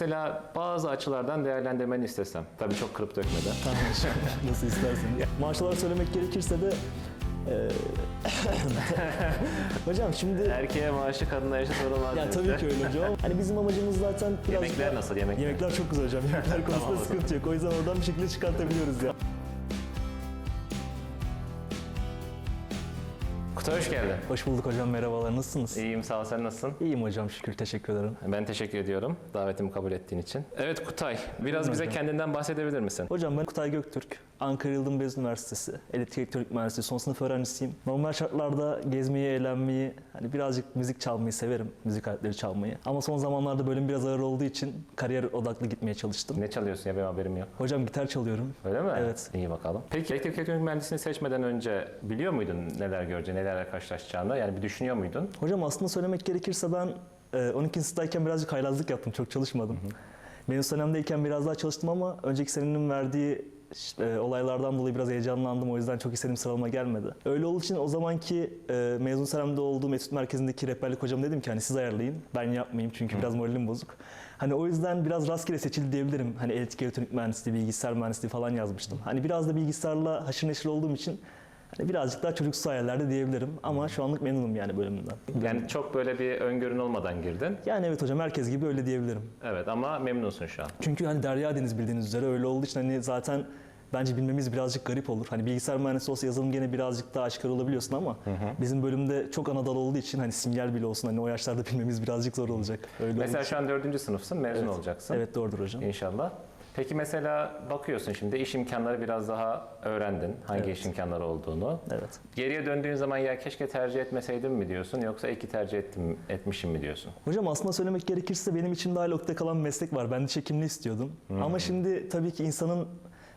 Mesela bazı açılardan değerlendirmeni istesem. Tabii çok kırıp dökmeden. Nasıl isterseniz. Maaşlar söylemek gerekirse de eee, hocam şimdi Erkeğe maaşı kadına eşit sorulmaz. ya tabii ki öyle hocam. Hani bizim amacımız zaten biraz Yemekler nasıl yemekler? Yemekler çok güzel hocam. Yemekler konusunda Tamam sıkıntı yok. O yüzden oradan bir şekilde çıkartabiliyoruz ya. Kutay hoş geldin. Hoş bulduk hocam. Merhabalar. Nasılsınız? İyiyim sağ ol sen nasılsın? İyiyim hocam şükür. Teşekkür ederim. Ben teşekkür ediyorum davetimi kabul ettiğin için. Evet Kutay, biraz bize hocam. kendinden bahsedebilir misin? Hocam ben Kutay Göktürk. Ankara Yıldırım Beyazıt Üniversitesi Elektrik Elektronik Mühendisliği son sınıf öğrencisiyim. Normal şartlarda gezmeyi, eğlenmeyi, hani birazcık müzik çalmayı severim. Müzik aletleri çalmayı. Ama son zamanlarda bölüm biraz ağır olduğu için kariyer odaklı gitmeye çalıştım. Ne çalıyorsun ya benim haberim yok. Hocam gitar çalıyorum. Öyle mi? Evet. İyi bakalım. Peki elektrik elektronik mühendisliğini seçmeden önce biliyor muydun neler göreceğini, nelerle karşılaşacağını? Yani bir düşünüyor muydun? Hocam aslında söylemek gerekirse ben e, 12. sınıftayken birazcık haylazlık yaptım. Çok çalışmadım. Benim dönemdeyken biraz daha çalıştım ama önceki senenin verdiği işte, e, olaylardan dolayı biraz heyecanlandım. O yüzden çok istediğim sıralama gelmedi. Öyle olduğu için o zamanki e, mezun senemde olduğum etüt merkezindeki rehberlik hocam dedim ki hani siz ayarlayın. Ben yapmayayım çünkü biraz moralim bozuk. Hani o yüzden biraz rastgele seçildi diyebilirim. Hani elektrik elektronik mühendisliği, bilgisayar mühendisliği falan yazmıştım. Hani biraz da bilgisayarla haşır neşir olduğum için hani birazcık daha çocuksu hayallerde diyebilirim. Ama şu anlık memnunum yani bölümümden. Yani çok böyle bir öngörün olmadan girdin. Yani evet hocam herkes gibi öyle diyebilirim. Evet ama memnunsun şu an. Çünkü hani Derya Deniz bildiğiniz üzere öyle olduğu için hani zaten bence bilmemiz birazcık garip olur. Hani bilgisayar mühendisi olsa yazılım gene birazcık daha aşikar olabiliyorsun ama bizim bölümde çok ana dal olduğu için hani simgel bile olsun hani o yaşlarda bilmemiz birazcık zor olacak. Öyle Mesela şu an dördüncü sınıfsın, mezun Evet. olacaksın. Evet doğrudur hocam. İnşallah. Peki mesela bakıyorsun şimdi iş imkanları biraz daha öğrendin. Hangi Evet. iş imkanları olduğunu. Evet. Geriye döndüğün zaman ya keşke tercih etmeseydim mi diyorsun yoksa iyi ki tercih ettim, etmişim mi diyorsun? Hocam aslında söylemek gerekirse benim içimde hala ukde kalan bir meslek var. Ben diş hekimliği istiyordum. Ama şimdi tabii ki insanın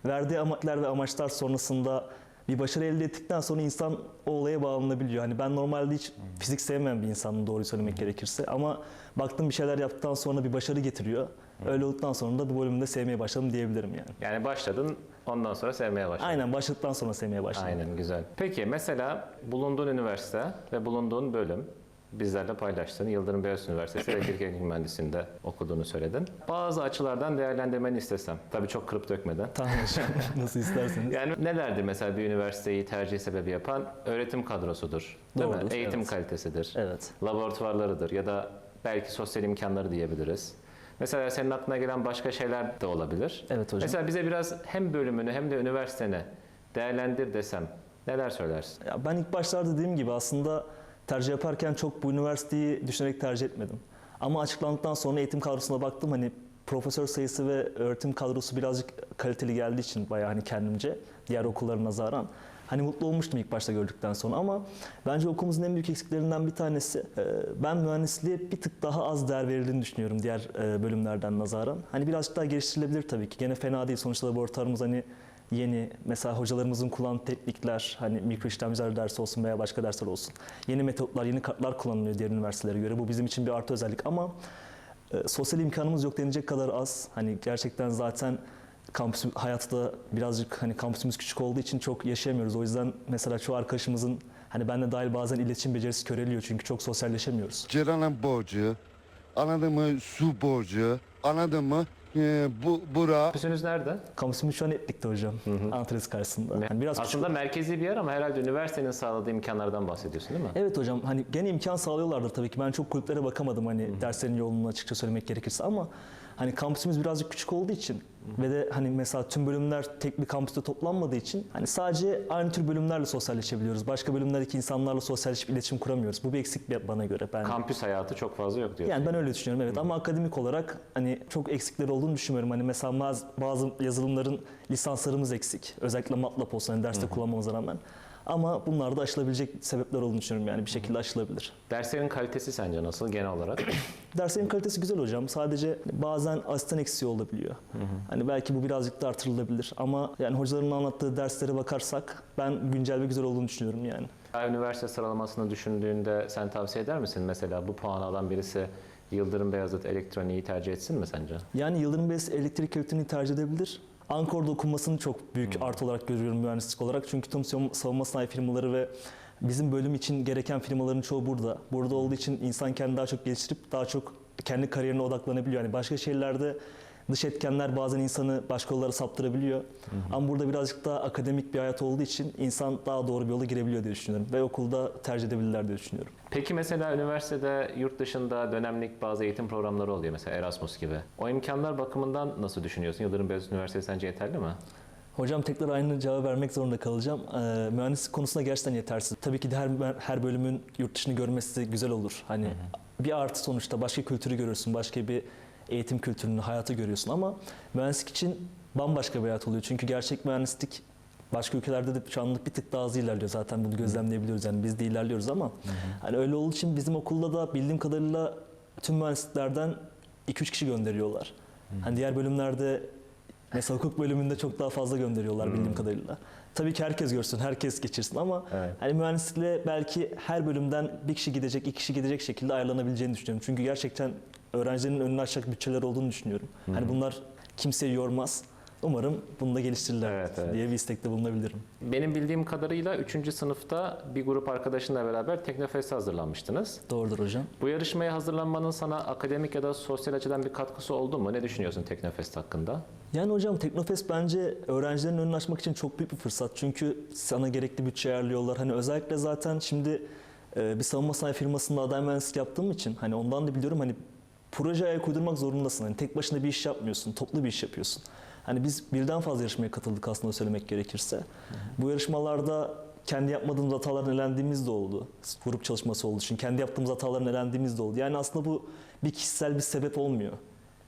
verdiği amaçlar ve amaçlar sonrasında bir başarı elde ettikten sonra insan o olaya bağlanabiliyor. Hani ben normalde hiç fizik sevmeyen bir insanım doğruyu söylemek gerekirse. Ama baktım bir şeyler yaptıktan sonra bir başarı getiriyor. Öyle olduktan sonra da bu bölümde sevmeye başladım diyebilirim yani. Yani başladın ondan sonra sevmeye başladın. Aynen başladıktan sonra sevmeye başladım. Aynen güzel. Peki mesela bulunduğun üniversite ve bulunduğun bölüm bizlerle paylaştığın Yıldırım Beyazıt Üniversitesi Elektrik Elektronik Mühendisliğinde okuduğunu söyledin. Bazı açılardan değerlendirmeni istesem. Tabii çok kırıp dökmeden. Tamam. Nasıl isterseniz. Yani nelerdir mesela bir üniversiteyi tercih sebebi yapan? Öğretim kadrosudur. Değil mi? Doğrudur, Eğitim evet. kalitesidir. Evet. Laboratuvarlarıdır ya da belki sosyal imkanları diyebiliriz. Mesela senin aklına gelen başka şeyler de olabilir. Evet hocam. Mesela bize biraz hem bölümünü hem de üniversiteni değerlendir desem neler söylersin? Ya ben ilk başlarda dediğim gibi aslında tercih yaparken çok bu üniversiteyi düşünerek tercih etmedim. Ama açıklandıktan sonra eğitim kadrosuna baktım hani profesör sayısı ve öğretim kadrosu birazcık kaliteli geldiği için bayağı hani kendimce diğer okullara nazaran hani mutlu olmuştum ilk başta gördükten sonra ama bence okulumuzun en büyük eksiklerinden bir tanesi e, ben mühendisliğe bir tık daha az değer verildiğini düşünüyorum diğer e, bölümlerden nazaran. Hani birazcık daha geliştirilebilir tabii ki. Gene fena değil. Sonuçta laboratuvarımız hani yeni mesela hocalarımızın kullandığı teknikler hani mikro işlemciler dersi olsun veya başka dersler olsun. Yeni metotlar, yeni kartlar kullanılıyor diğer üniversitelere göre. Bu bizim için bir artı özellik ama e, sosyal imkanımız yok denecek kadar az. Hani gerçekten zaten kampüs hayatta birazcık hani kampüsümüz küçük olduğu için çok yaşayamıyoruz. O yüzden mesela çoğu arkadaşımızın hani ben de dahil bazen iletişim becerisi köreliyor çünkü çok sosyalleşemiyoruz. Ceren'in borcu, anladın mı su borcu, anladın mı Ee, bu bura Kampüsünüz nerede? Kampüsümüz şu an Etlik'te hocam. Antares karşısında. Yani biraz küçük Aslında merkezi bir yer ama herhalde üniversitenin sağladığı imkanlardan bahsediyorsun değil mi? Evet hocam hani gene imkan sağlıyorlardır tabii ki. Ben çok kulüplere bakamadım hani derslerin yoğunluğunu açıkça söylemek gerekirse ama hani kampüsümüz birazcık küçük olduğu için ve de hani mesela tüm bölümler tek bir kampüste toplanmadığı için hani sadece aynı tür bölümlerle sosyalleşebiliyoruz. Başka bölümlerdeki insanlarla sosyalleşip iletişim kuramıyoruz. Bu bir eksik bana göre. Ben Kampüs hayatı çok fazla yok diyorsun. yani ben öyle düşünüyorum evet ama akademik olarak hani çok eksikleri olduğunu düşünmüyorum. Hani mesela bazı, bazı yazılımların lisanslarımız eksik. Özellikle MATLAB olsun hani derste kullanmamıza rağmen. Ama bunlar da aşılabilecek sebepler olduğunu düşünüyorum yani bir şekilde aşılabilir. Derslerin kalitesi sence nasıl genel olarak? Derslerin kalitesi güzel hocam. Sadece bazen asistan eksiği olabiliyor. Hani belki bu birazcık da artırılabilir ama yani hocaların anlattığı derslere bakarsak ben güncel ve güzel olduğunu düşünüyorum yani. Ya Üniversite sıralamasını düşündüğünde sen tavsiye eder misin? Mesela bu puanı alan birisi Yıldırım Beyazıt Elektronik'i tercih etsin mi sence? Yani Yıldırım Beyazıt elektrik elektroniği tercih edebilir. Ankor'da okunmasını çok büyük artı olarak görüyorum mühendislik olarak. Çünkü tüm savun- savunma sanayi firmaları ve bizim bölüm için gereken firmaların çoğu burada. Burada olduğu için insan kendini daha çok geliştirip daha çok kendi kariyerine odaklanabiliyor. Yani başka şeylerde dış etkenler bazen insanı başka yollara saptırabiliyor. Ama burada birazcık daha akademik bir hayat olduğu için insan daha doğru bir yola girebiliyor diye düşünüyorum. Ve okulda tercih edebilirler diye düşünüyorum. Peki mesela üniversitede yurt dışında dönemlik bazı eğitim programları oluyor mesela Erasmus gibi. O imkanlar bakımından nasıl düşünüyorsun? Yıldırım Beyazıt Üniversitesi sence yeterli mi? Hocam tekrar aynı cevabı vermek zorunda kalacağım. Ee, mühendislik konusunda gerçekten yetersiz. Tabii ki de her her bölümün yurt dışını görmesi güzel olur. Hani bir artı sonuçta başka kültürü görürsün, başka bir eğitim kültürünü, hayatı görüyorsun ama mühendislik için bambaşka bir hayat oluyor. Çünkü gerçek mühendislik başka ülkelerde de şu anlık bir tık daha hızlı ilerliyor. Zaten bunu gözlemleyebiliyoruz. Yani biz de ilerliyoruz ama hani öyle olduğu için bizim okulda da bildiğim kadarıyla tüm mühendisliklerden 2-3 kişi gönderiyorlar. Hani diğer bölümlerde Mesela hukuk bölümünde çok daha fazla gönderiyorlar bildiğim kadarıyla. Tabii ki herkes görsün, herkes geçirsin ama Evet. hani mühendislikle belki her bölümden bir kişi gidecek, iki kişi gidecek şekilde ayarlanabileceğini düşünüyorum. Çünkü gerçekten öğrencilerin önünü açacak bütçeler olduğunu düşünüyorum. Hani bunlar kimseyi yormaz. Umarım bunu da geliştirirler Evet, evet. diye bir istekte bulunabilirim. Benim bildiğim kadarıyla 3. sınıfta bir grup arkadaşınla beraber Teknofest'e hazırlanmıştınız. Doğrudur hocam. Bu yarışmaya hazırlanmanın sana akademik ya da sosyal açıdan bir katkısı oldu mu? Ne düşünüyorsun Teknofest hakkında? Yani hocam Teknofest bence öğrencilerin önünü açmak için çok büyük bir fırsat. Çünkü sana gerekli bütçe ayarlıyorlar. Hani özellikle zaten şimdi e, bir savunma sanayi firmasında aday mühendislik yaptığım için hani ondan da biliyorum hani proje ayak uydurmak zorundasın. Hani tek başına bir iş yapmıyorsun, toplu bir iş yapıyorsun. Hani biz birden fazla yarışmaya katıldık aslında söylemek gerekirse. Bu yarışmalarda kendi yapmadığımız hataların elendiğimiz de oldu. Grup çalışması olduğu için kendi yaptığımız hataların elendiğimiz de oldu. Yani aslında bu bir kişisel bir sebep olmuyor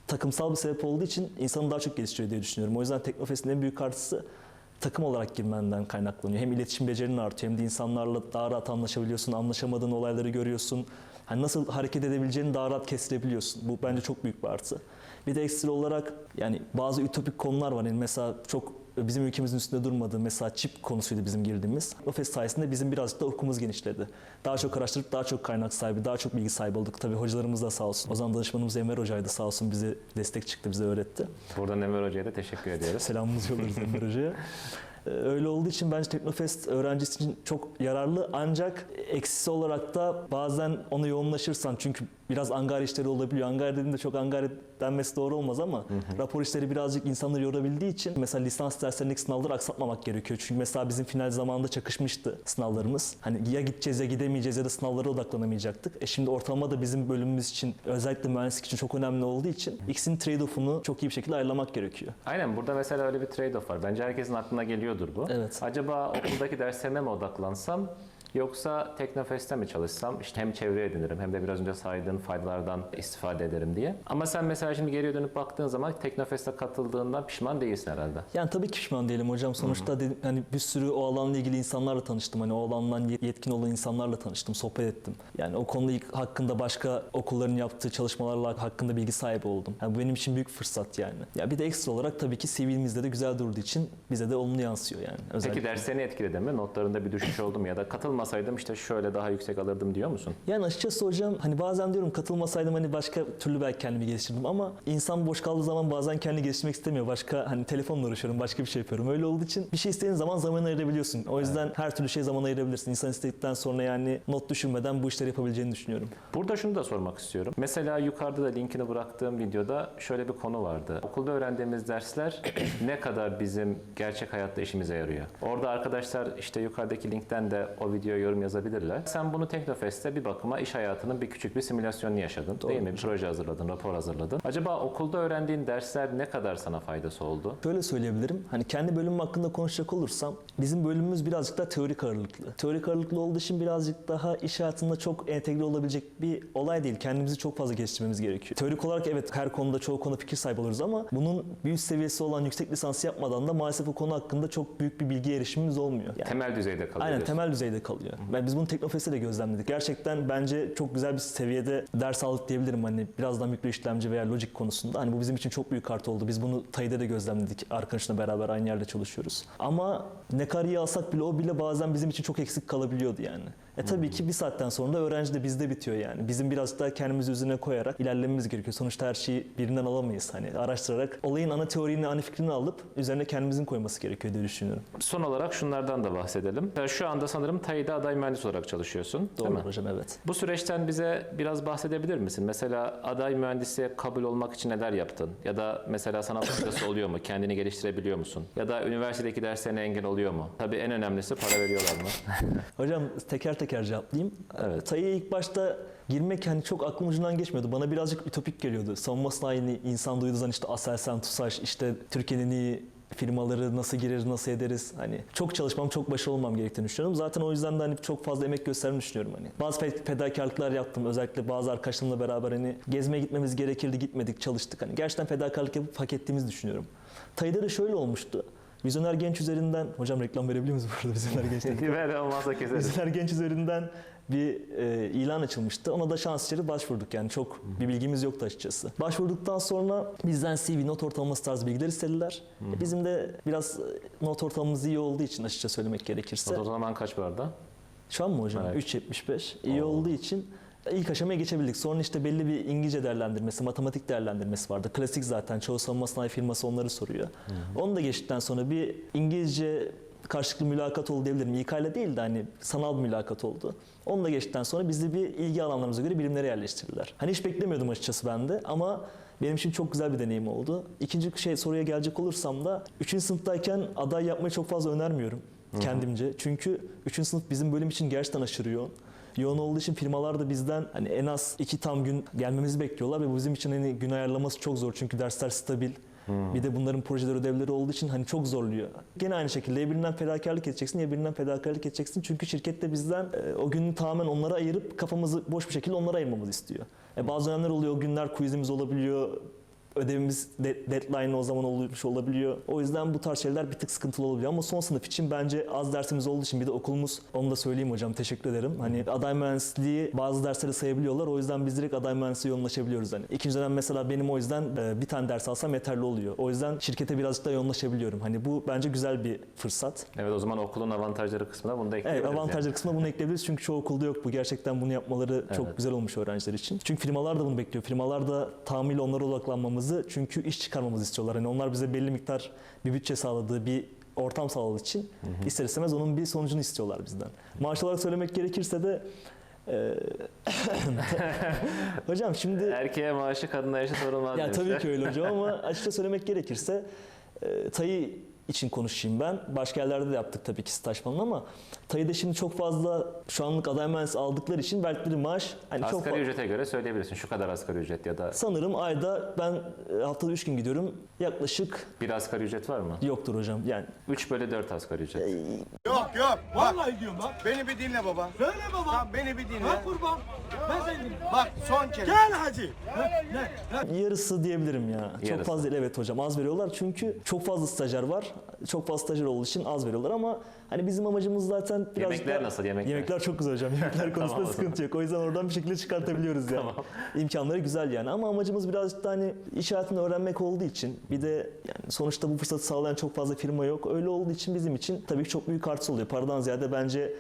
takımsal bir sebep olduğu için insanı daha çok geliştiriyor diye düşünüyorum. O yüzden Teknofest'in en büyük artısı takım olarak girmenden kaynaklanıyor. Hem iletişim becerinin artıyor hem de insanlarla daha rahat anlaşabiliyorsun, anlaşamadığın olayları görüyorsun. Hani nasıl hareket edebileceğini daha rahat kestirebiliyorsun. Bu bence çok büyük bir artı. Bir de ekstra olarak yani bazı ütopik konular var. Yani mesela çok bizim ülkemizin üstünde durmadığı mesela çip konusuydu bizim girdiğimiz. Teknofest sayesinde bizim birazcık da ufkumuz genişledi. Daha çok araştırıp daha çok kaynak sahibi, daha çok bilgi sahibi olduk. Tabii hocalarımız da sağ olsun. O zaman danışmanımız Enver Hoca'ydı sağ olsun bize destek çıktı, bize öğretti. Buradan Enver Hoca'ya da teşekkür ediyoruz. Selamımızı yollarız Enver Hoca'ya. Ee, Öyle olduğu için bence Teknofest öğrencisi için çok yararlı. Ancak eksisi olarak da bazen ona yoğunlaşırsan çünkü biraz angarya işleri olabiliyor. Angarya dediğimde çok angarya denmesi doğru olmaz ama rapor işleri birazcık insanları yorabildiği için mesela lisans derslerindeki sınavları aksatmamak gerekiyor. Çünkü mesela bizim final zamanında çakışmıştı sınavlarımız. Hani ya gideceğiz ya gidemeyeceğiz ya da sınavlara odaklanamayacaktık. E şimdi ortalama da bizim bölümümüz için özellikle mühendislik için çok önemli olduğu için ikisinin trade-off'unu çok iyi bir şekilde ayarlamak gerekiyor. Aynen burada mesela öyle bir trade-off var. Bence herkesin aklına geliyordur bu. Evet. Acaba okuldaki derslerime mi odaklansam yoksa Teknofest'te mi çalışsam işte hem çevre edinirim hem de biraz önce saydığın faydalardan istifade ederim diye. Ama sen mesela şimdi geriye dönüp baktığın zaman Teknofest'e katıldığından pişman değilsin herhalde. Yani tabii ki pişman değilim hocam. Sonuçta dedim, hani bir sürü o alanla ilgili insanlarla tanıştım. Hani o alandan yet- yetkin olan insanlarla tanıştım, sohbet ettim. Yani o konuda hakkında başka okulların yaptığı çalışmalarla hakkında bilgi sahibi oldum. Yani bu benim için büyük fırsat yani. Ya bir de ekstra olarak tabii ki CV'mizde de güzel durduğu için bize de olumlu yansıyor yani. Özellikle. Peki derslerini etkiledi mi? Notlarında bir düşüş oldu mu? Ya da katılmasaydım işte şöyle daha yüksek alırdım diyor musun? Yani açıkçası hocam hani bazen diyorum katılmasaydım hani başka türlü belki kendimi geliştirdim ama insan boş kaldığı zaman bazen kendini geliştirmek istemiyor. Başka hani telefonla uğraşıyorum, başka bir şey yapıyorum. Öyle olduğu için bir şey istediğin zaman zaman ayırabiliyorsun. O yüzden her türlü şey zaman ayırabilirsin. İnsan istedikten sonra yani not düşürmeden bu işleri yapabileceğini düşünüyorum. Burada şunu da sormak istiyorum. Mesela yukarıda da linkini bıraktığım videoda şöyle bir konu vardı. Okulda öğrendiğimiz dersler ne kadar bizim gerçek hayatta işimize yarıyor? Orada arkadaşlar işte yukarıdaki linkten de o videoya yorum yazabilirler. Sen bunu Teknofest'te bir bakıma iş hayatının bir küçük bir simülasyonunu yaşadın. değil mi? Bir proje hazırladın, rapor hazırladın. Acaba okulda öğrendiğin dersler ne kadar sana faydası oldu? Şöyle söyleyebilirim. Hani kendi bölümüm hakkında konuşacak olursam bizim bölümümüz birazcık daha teorik ağırlıklı. Teorik ağırlıklı olduğu için birazcık daha iş hayatında çok entegre olabilecek bir olay değil. Kendimizi çok fazla geliştirmemiz gerekiyor. Teorik olarak evet her konuda çoğu konuda fikir sahibi oluruz ama bunun bir üst seviyesi olan yüksek lisansı yapmadan da maalesef o konu hakkında çok büyük bir bilgi erişimimiz olmuyor. Yani Temel düzeyde kalıyor. Aynen temel düzeyde kalıyor. Ben biz bunu Teknofest'te de gözlemledik. Gerçekten bence çok güzel bir seviyede ders aldık diyebilirim. Hani birazdan mikro işlemci veya lojik konusunda. Hani bu bizim için çok büyük artı oldu. Biz bunu TAİ'de de gözlemledik. Arkadaşla beraber aynı yerde çalışıyoruz. Ama ne kadar iyi alsak bile o bile bazen bizim için çok eksik kalabiliyordu yani. E tabii ki bir saatten sonra da öğrenci de bizde bitiyor yani. Bizim biraz daha kendimizi üzerine koyarak ilerlememiz gerekiyor. Sonuçta her şeyi birinden alamayız. Hani araştırarak olayın ana teorini, ana fikrini alıp üzerine kendimizin koyması gerekiyor diye düşünüyorum. Son olarak şunlardan da bahsedelim. Ya Şu anda sanırım TAİ'de aday mühendis olarak çalışıyorsun. değil mi? Doğru hocam evet. Bu süreçten bize biraz bahsedebilir misin? Mesela aday mühendisliğe kabul olmak için neler yaptın? Ya da mesela sana faydası oluyor mu? Kendini geliştirebiliyor musun? Ya da üniversitedeki derslerine engel oluyor mu? Tabii en önemlisi para veriyorlar mı? Hocam teker teker cevaplayayım. Evet. Sayıya ilk başta girmek hani çok aklım ucundan geçmiyordu. Bana birazcık ütopik geliyordu. Savunma sanayini insan duyduğu zaman işte Aselsan, TUSAŞ, işte Türkiye'nin iyi firmaları nasıl gireriz, nasıl ederiz. Hani çok çalışmam, çok başarılı olmam gerektiğini düşünüyorum. Zaten o yüzden de hani çok fazla emek gösterdiğimi düşünüyorum hani. Bazı fe- fedakarlıklar yaptım. Özellikle bazı arkadaşlarımla beraber hani gezmeye gitmemiz gerekirdi, gitmedik, çalıştık. Hani gerçekten fedakarlık yapıp hak ettiğimizi düşünüyorum. Tayıda da şöyle olmuştu. Vizyoner Genç üzerinden, hocam reklam verebiliyor muyuz bu arada Vizyoner Genç'te? Ver olmazsa keseriz. Bizler Genç üzerinden bir e, ilan açılmıştı. Ona da şans eseri başvurduk yani çok bir bilgimiz yoktu açıkçası. Başvurduktan sonra bizden CV, not ortalaması tarzı bilgiler istediler. E, Bizim de biraz e, not ortalamamız iyi olduğu için açıkça söylemek gerekirse. O zaman kaç bu arada? Şu an mı hocam? Evet. 3.75. İyi Oo. olduğu için ilk aşamaya geçebildik. Sonra işte belli bir İngilizce değerlendirmesi, matematik değerlendirmesi vardı. Klasik zaten çoğu savunma sanayi firması onları soruyor. Onu da geçtikten sonra bir İngilizce karşılıklı mülakat oldu diyebilirim. İK ile değil de hani sanal bir mülakat oldu. Onu da geçtikten sonra bizi bir ilgi alanlarımıza göre birimlere yerleştirdiler. Hani hiç beklemiyordum açıkçası ben de ama benim için çok güzel bir deneyim oldu. İkinci şey soruya gelecek olursam da 3. sınıftayken aday yapmayı çok fazla önermiyorum kendimce. Çünkü 3. sınıf bizim bölüm için gerçekten aşırı yoğun. Yoğun olduğu için firmalar da bizden hani en az iki tam gün gelmemizi bekliyorlar ve bu bizim için hani gün ayarlaması çok zor çünkü dersler stabil. Bir de bunların projeler ödevleri olduğu için hani çok zorluyor. Gene aynı şekilde ya birinden fedakarlık edeceksin ya birinden fedakarlık edeceksin. Çünkü şirket de bizden e, o günü tamamen onlara ayırıp kafamızı boş bir şekilde onlara ayırmamızı istiyor. E, bazı dönemler oluyor o günler quizimiz olabiliyor ödevimiz de- deadline o zaman olmuş olabiliyor. O yüzden bu tarz şeyler bir tık sıkıntılı olabiliyor ama son sınıf için bence az dersimiz olduğu için bir de okulumuz onu da söyleyeyim hocam teşekkür ederim. Hani aday mühendisliği bazı dersleri sayabiliyorlar. O yüzden biz direkt aday mühendisliğe yoğunlaşabiliyoruz hani. İkinci dönem mesela benim o yüzden e, bir tane ders alsam yeterli oluyor. O yüzden şirkete birazcık daha yoğunlaşabiliyorum. Hani bu bence güzel bir fırsat. Evet o zaman okulun avantajları kısmına bunu da Evet ekleyebiliriz. avantajlı kısmına bunu ekleyebiliriz çünkü çoğu okulda yok bu. Gerçekten bunu yapmaları çok Evet. güzel olmuş öğrenciler için. Çünkü firmalar da bunu bekliyor. Firmalar da tamamıyla onlara odaklanmamızı çünkü iş çıkarmamızı istiyorlar. Hani onlar bize belli miktar bir bütçe sağladığı, bir ortam sağladığı için ister istemez onun bir sonucunu istiyorlar bizden. Maaş olarak söylemek gerekirse de e, hocam şimdi Erkeğe maaşı kadına eşit sorulmaz ya demişler. tabii ki öyle hocam ama açıkça söylemek gerekirse e, Tayı için konuşayım ben. Başka yerlerde de yaptık tabii ki staj falan ama Tayı'da şimdi çok fazla şu anlık aday mühendisi aldıkları için verdikleri maaş hani çok Asgari fa- ücrete göre söyleyebilirsin. Şu kadar asgari ücret ya da sanırım ayda ben e, haftada 3 gün gidiyorum. Yaklaşık bir asgari ücret var mı? yoktur hocam. Yani 3 bölü 4 asgari ücret. Yok yok. Bak Vallahi diyorum bak. beni bir dinle baba. Söyle baba. Tamam beni bir dinle. Ha kurban. Ben seni dinliyorum. Bak son kez. Gel hacı. Ne? yarısı diyebilirim ya. Çok Yarısı. fazla değil evet hocam az veriyorlar çünkü çok fazla stajyer var. Çok fazla stajyer olduğu için az veriyorlar ama hani bizim amacımız zaten birazcık Yemekler daha- nasıl, yemekler? Yemekler çok güzel hocam. Yemekler konusunda Tamam sıkıntı yok. O yüzden oradan bir şekilde çıkartabiliyoruz yani. Tamam. İmkanları güzel yani ama amacımız birazcık da hani iş hayatını öğrenmek olduğu için bir de yani sonuçta bu fırsatı sağlayan çok fazla firma yok. Öyle olduğu için bizim için tabii çok büyük artısı oluyor. Paradan ziyade bence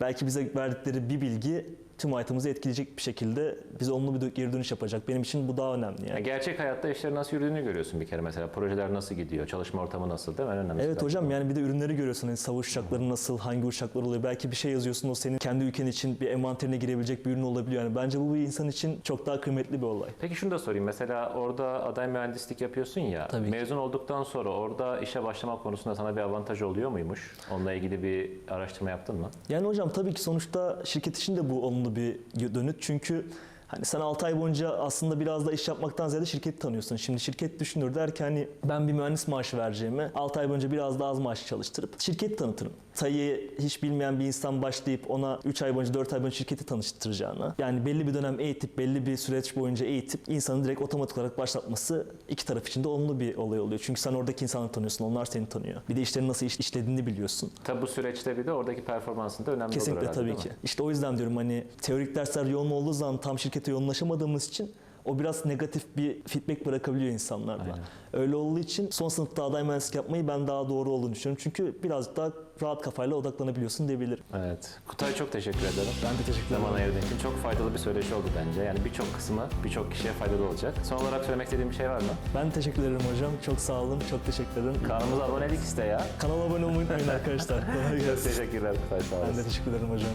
belki bize verdikleri bir bilgi tüm hayatımızı etkileyecek bir şekilde bize olumlu bir geri dönüş yapacak. Benim için bu daha önemli yani. Yani gerçek hayatta işlerin nasıl yürüdüğünü görüyorsun bir kere mesela. Projeler nasıl gidiyor, çalışma ortamı nasıl değil mi? En önemlisi. Evet hocam bu. yani bir de ürünleri görüyorsun. Hani savaş uçakları nasıl, hangi uçaklar oluyor. Belki bir şey yazıyorsun o senin kendi ülken için bir envanterine girebilecek bir ürün olabiliyor. Yani bence bu bir insan için çok daha kıymetli bir olay. Peki şunu da sorayım. Mesela orada aday mühendislik yapıyorsun ya. Tabii ki. mezun olduktan sonra orada işe başlama konusunda sana bir avantaj oluyor muymuş? Onunla ilgili bir araştırma yaptın mı? Yani hocam tabii ki sonuçta şirket için de bu olumlu bir dönüt. Çünkü hani sen 6 ay boyunca aslında biraz da iş yapmaktan ziyade şirketi tanıyorsun. Şimdi şirket düşünür der ki hani ben bir mühendis maaşı vereceğime 6 ay boyunca biraz daha az maaş çalıştırıp şirketi tanıtırım. Sayıyı hiç bilmeyen bir insan başlayıp ona 3 ay boyunca 4 ay boyunca şirketi tanıştıracağına yani belli bir dönem eğitip belli bir süreç boyunca eğitip insanı direkt otomatik olarak başlatması iki taraf için de olumlu bir olay oluyor. Çünkü sen oradaki insanları tanıyorsun, onlar seni tanıyor. Bir de işlerin nasıl iş- işlediğini biliyorsun. Tabi bu süreçte bir de oradaki performansın da önemli olur Kesinlikle herhalde, tabii ki. İşte o yüzden diyorum hani teorik dersler yoğun olduğu zaman tam şirkete yoğunlaşamadığımız için o biraz negatif bir feedback bırakabiliyor insanlarda. Aynen. Öyle olduğu için son sınıfta aday mühendislik yapmayı ben daha doğru olduğunu düşünüyorum. Çünkü birazcık daha rahat kafayla odaklanabiliyorsun diyebilirim. Evet. Kutay çok teşekkür ederim. Ben de teşekkür ederim. Zaman ayırdığın için çok faydalı bir söyleşi oldu bence. Yani birçok kısmı birçok kişiye faydalı olacak. Son olarak söylemek istediğim bir şey var mı? Ben teşekkür ederim hocam. Çok sağ olun. Çok teşekkür ederim. Kanalımıza abonelik iste ya. Kanala abone olmayı unutmayın arkadaşlar. Kolay Çok gelsin. teşekkürler Kutay sağ Ben olasın. de teşekkür ederim hocam.